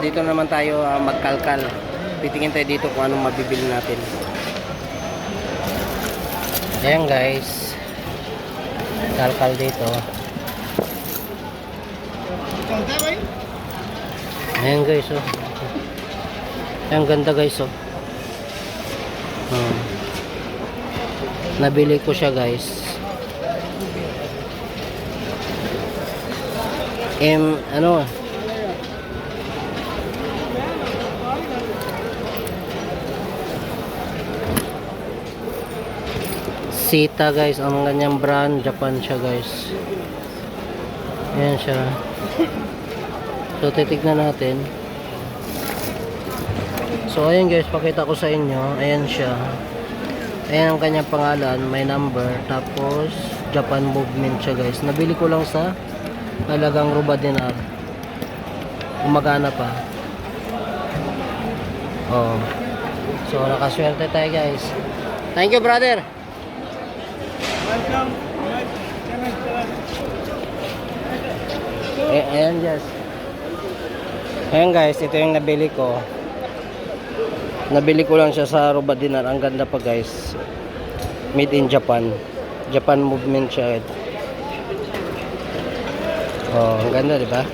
Dito naman tayo ah, magkalkal. Titingin tayo dito kung anong mabibili natin. Ayan guys. Kalkal dito. Ayan guys oh. Ayan ganda guys oh. Hmm. Nabili ko siya guys. M ano Sita guys, ang kanyang brand, Japan siya guys. Ayan siya. So titignan natin. So ayan guys, pakita ko sa inyo. Ayan siya. Ayan ang kanyang pangalan, may number. Tapos Japan movement siya guys. Nabili ko lang sa halagang ruba dinar. Gumagana pa. Oh. So nakaswerte tayo guys. Thank you brother. Eh, ayan guys. Ayan guys, ito yung nabili ko. Nabili ko lang siya sa Robadinar. Ang ganda pa guys. Made in Japan. Japan movement siya. Oh, ang ganda, di ba?